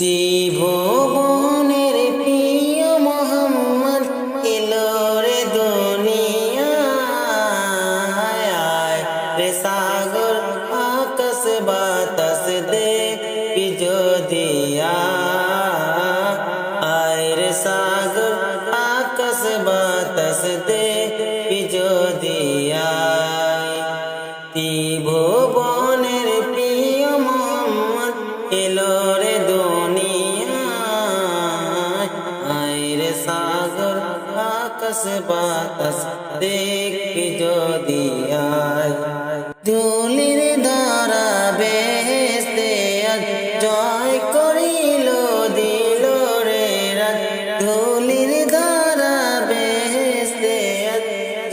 ত্রিভুবনের প্রিয় মোহাম্মদ এলো রে দুনিয়ায় রে সাগর, আকাশ, বাতাস দেখি যদি আয়। রে সাগর যদি আয়। ত্রিভুবনের প্রিয় মোহাম্মদ এলো রে দুনিয়ায় আকাশ বাতাস দেখবি যদি আয়। ধুলির দ্বারা বেহেস্তে আজ জয় করিল, দিল রে রাত ধুলির দ্বারা বেহেস্তে আজ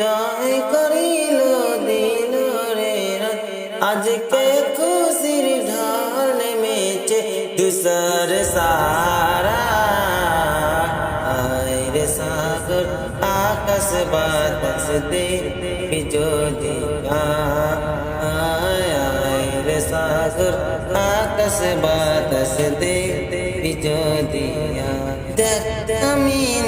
জয় করিল, দিল রে রাত আজকে খুশির ঢাল নেমেছে, দুসর সারা আয় বাতাস দে যদি আয় আয় রে সাগর আকাশ বাতাস দে যদি দেখ আমি না